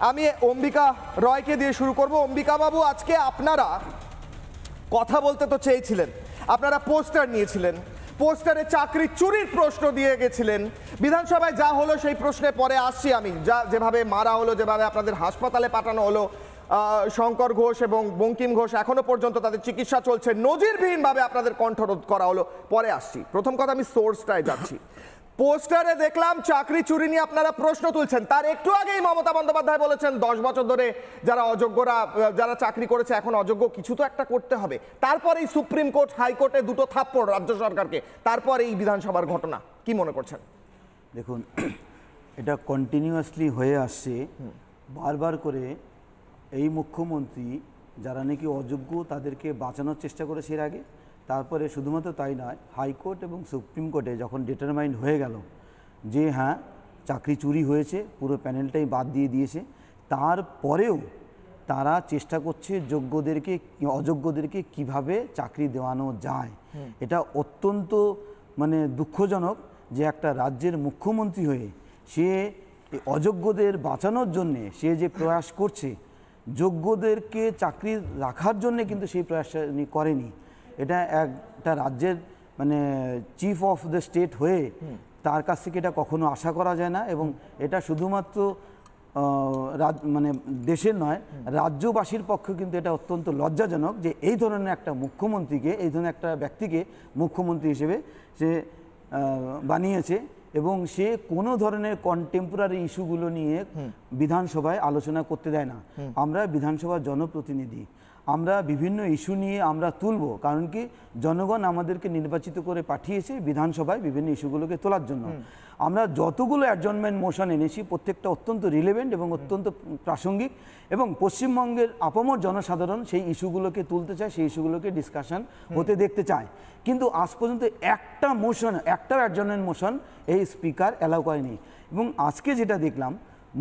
আমি অম্বিকা রয়কে দিয়ে শুরু করব। অম্বিকা বাবু, আজকে আপনারা কথা বলতে তো চেয়েছিলেন। আপনারা পোস্টার নিয়েছিলেন। পোস্টারে চাকরি চুরির প্রশ্ন দিয়ে গেছিলেন। বিধানসভায় যা হলো সেই প্রশ্নে পরে আসছি আমি। যা যেভাবে মারা হলো, যেভাবে আপনাদের হাসপাতালে পাঠানো হলো শঙ্কর ঘোষ এবং বঙ্কিম ঘোষ, এখনও পর্যন্ত তাদের চিকিৎসা চলছে। নজিরবিহীনভাবে আপনাদের কণ্ঠরোধ করা হলো। পরে আসছি। প্রথম কথা আমি সোর্সটায় যাচ্ছি। পোস্টারে দেখলাম চাকরি চুরি নিয়ে আপনারা প্রশ্ন তুলছেন। তার একটু আগেই মমতা বন্দ্যোপাধ্যায় বলেছেন দশ বছর ধরে যারা অযোগ্যরা যারা চাকরি করেছে এখন অযোগ্য কিছু তো একটা করতে হবে। তারপরেই সুপ্রিম কোর্ট হাইকোর্টে দুটো থাপ্পড় রাজ্য সরকারকে। তারপর এই বিধানসভার ঘটনা কি মনে করছেন? দেখুন এটা কন্টিনিউয়াসলি হয়ে আসছে। বারবার করে এই মুখ্যমন্ত্রী যারা নাকি অযোগ্য তাদেরকে বাঁচানোর চেষ্টা করেছে এর আগে। তারপরে শুধুমাত্র তাই নয় হাইকোর্ট এবং সুপ্রিম কোর্টে যখন ডিটারমাইন্ড হয়ে গেল যে হ্যাঁ চাকরি চুরি হয়েছে পুরো প্যানেলটাই বাদ দিয়ে দিয়েছে তারপরেও তারা চেষ্টা করছে যোগ্যদেরকে অযোগ্যদেরকে কীভাবে চাকরি দেওয়ানো যায়। এটা অত্যন্ত মানে দুঃখজনক যে একটা রাজ্যের মুখ্যমন্ত্রী হয়ে সে অযোগ্যদের বাঁচানোর জন্যে সে যে প্রয়াস করছে যোগ্যদেরকে চাকরি রাখার জন্যে কিন্তু সেই প্রয়াসটা করেনি। এটা একটা রাজ্যের মানে চিফ অফ দ্য স্টেট হয়ে তার কাছ থেকে এটা কখনো আশা করা যায় না এবং এটা শুধুমাত্র মানে দেশের নয় রাজ্যবাসীর পক্ষে কিন্তু এটা অত্যন্ত লজ্জাজনক যে এই ধরনের একটা মুখ্যমন্ত্রীকে এই ধরনের একটা ব্যক্তিকে মুখ্যমন্ত্রী হিসেবে সে বানিয়েছে এবং সে কোনো ধরনের কন্টেম্পোরারি ইস্যুগুলো নিয়ে বিধানসভায় আলোচনা করতে দেয় না। আমরা বিধানসভার জনপ্রতিনিধি। আমরা বিভিন্ন ইস্যু নিয়ে আমরা তুলব। কারণ কি জনগণ আমাদেরকে নির্বাচিত করে পাঠিয়েছে বিধানসভায় বিভিন্ন ইস্যুগুলোকে তোলার জন্য। আমরা যতগুলো অ্যাডজনমেন্ট মোশন এনেছি প্রত্যেকটা অত্যন্ত রিলেভেন্ট এবং অত্যন্ত প্রাসঙ্গিক এবং পশ্চিমবঙ্গের আপামর জনসাধারণ সেই ইস্যুগুলোকে তুলতে চায় সেই ইস্যুগুলোকে ডিসকাশন হতে দেখতে চায়। কিন্তু আজ পর্যন্ত একটা মোশন একটাও অ্যাডজনমেন্ট মোশন এই স্পিকার অ্যালাউ করেনি। এবং আজকে যেটা দেখলাম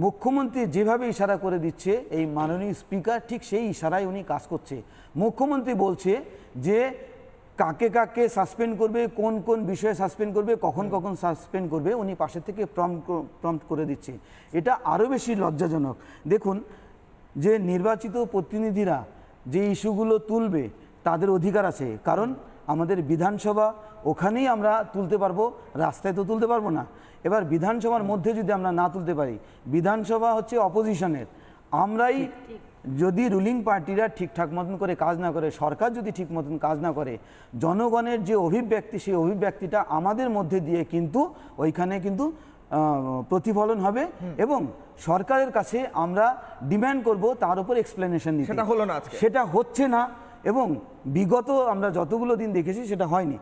মুখ্যমন্ত্রী যেভাবে ইশারা করে দিচ্ছে, এই মাননীয় স্পিকার ঠিক সেই ইশারায় উনি কাজ করছে। মুখ্যমন্ত্রী বলছে যে কাকে কাকে সাসপেন্ড করবে, কোন কোন বিষয়ে সাসপেন্ড করবে, কখন কখন সাসপেন্ড করবে, উনি পাশে থেকে প্রম্পট করে দিচ্ছে। এটা আরও বেশি লজ্জাজনক। দেখুন, যে নির্বাচিত প্রতিনিধিরা যে ইস্যুগুলো তুলবে, তাদের অধিকার আছে। কারণ আমাদের বিধানসভা ওখানেই আমরা তুলতে পারব রাস্তায় তো তুলতে পারব না। এবার বিধানসভার মধ্যে যদি আমরা না তুলতে পারি বিধানসভা হচ্ছে অপোজিশনের আমরাই যদি রুলিং পার্টিরা ঠিকঠাক মতন করে কাজ না করে সরকার যদি ঠিক মতন কাজ না করে জনগণের যে অভিব্যক্তি সেই অভিব্যক্তিটা আমাদের মধ্যে দিয়ে কিন্তু ওইখানে কিন্তু প্রতিফলন হবে এবং সরকারের কাছে আমরা ডিম্যান্ড করব তার উপর এক্সপ্লেনেশন দিতে। সেটা হলো না সেটা হচ্ছে না। এবং বিগত আমরা যতগুলো দিন দেখেছি সেটা হয়নি।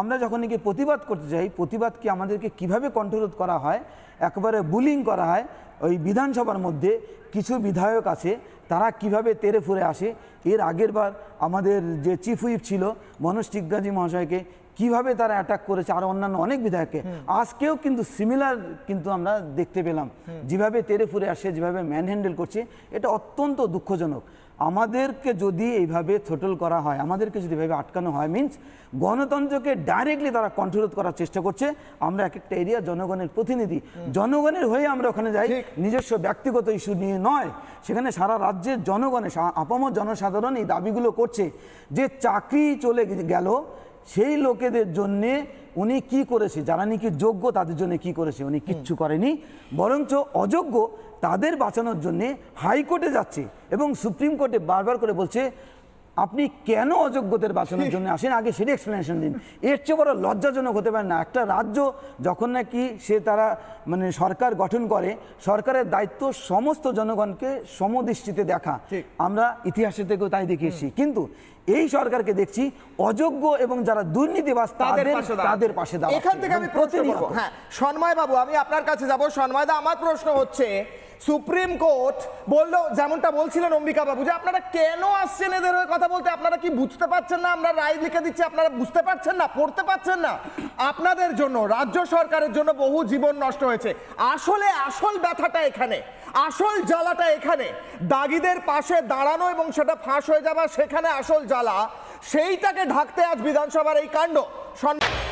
আমরা যখন নাকি প্রতিবাদ করতে যাই প্রতিবাদকে আমাদেরকে কীভাবে কণ্ঠরোধ করা হয়? একবারে বুলিং করা হয়? ওই বিধানসভার মধ্যে কিছু বিধায়ক আছে তারা কীভাবে তেরে ফুরে আসে? এর আগের বার আমাদের যে চিফ হুইপ ছিল মনোজ টিগ্গাজি মহাশয়কে কীভাবে তারা অ্যাটাক করেছে আর অন্যান্য অনেক বিধায়ককে আজকেও কিন্তু সিমিলার কিন্তু আমরা দেখতে পেলাম। যেভাবে তেরে ফুরে আসে যেভাবে ম্যান হ্যান্ডেল করছে এটা অত্যন্ত দুঃখজনক। আমাদেরকে যদি এইভাবে থ্রোটল করা হয় আমাদেরকে যদি এভাবে আটকানো হয় মিন্স গণতন্ত্রকে ডাইরেক্টলি তারা কন্ট্রোল করার চেষ্টা করছে। আমরা এক একটা এরিয়া জনগণের প্রতিনিধি। জনগণের হয়ে আমরা ওখানে যাই। নিজস্ব ব্যক্তিগত ইস্যু নিয়ে নয়। সেখানে সারা রাজ্যের জনগণের সা- আপামর জনসাধারণ এই দাবিগুলো করছে যে চাকরি চলে গেল সেই লোকেদের জন্যে উনি কি করেছে যারা নাকি যোগ্য তাদের জন্য কি করেছে উনি কিচ্ছু করেনি। বরঞ্চ অযোগ্য তাদের বাঁচানোর জন্যে হাইকোর্টে যাচ্ছে এবং সুপ্রিম কোর্টে বারবার করে বলছে আপনি কেন অযোগ্যদের বাঁচানোর জন্য আসেন? আগে সেটা এক্সপ্লেনেশন দিন। এর চেয়ে বড় লজ্জাজনক হতে পারে না। একটা রাজ্য যখন নাকি সে তারা মানে সরকার গঠন করে সরকারের দায়িত্ব সমস্ত জনগণকে সমদৃষ্টিতে দেখা। আমরা ইতিহাসে থেকেও তাই দেখে এসেছি। কিন্তু এই সরকারকে দেখছি অযোগ্য এবং যারা দুর্নীতিবাজ তাদের তাদের পাশে দাঁড়াচ্ছে। এখান থেকে আমি প্রতিনিয়ত। হ্যাঁ সন্ময় বাবু আমি আপনার কাছে যাব। সন্ময় দা আমার প্রশ্ন হচ্ছে সুপ্রিম কোর্ট বলল, যেমনটা বলছিলেন অম্বিকা বাবু, যে আপনারা কেন আসছেন এদের হয়ে কথা বলতে? আপনারা কি বুঝতে পারছেন না? আমরা রায় লিখে দিচ্ছি, আপনারা বুঝতে পারছেন না? পড়তে পারছেন না? আপনাদের জন্য, রাজ্য সরকারের জন্য বহু জীবন নষ্ট হয়েছে। আসলে আসল ব্যথাটা এখানে, আসল জ্বালাটা এখানে। দাগিদের পাশে দাঁড়ানো এবং সেটা ফাঁস হয়ে যাওয়া, সেখানে আসল জ্বালা, সেইটাকে ঢাকতে আজ বিধানসভার এই কাণ্ড।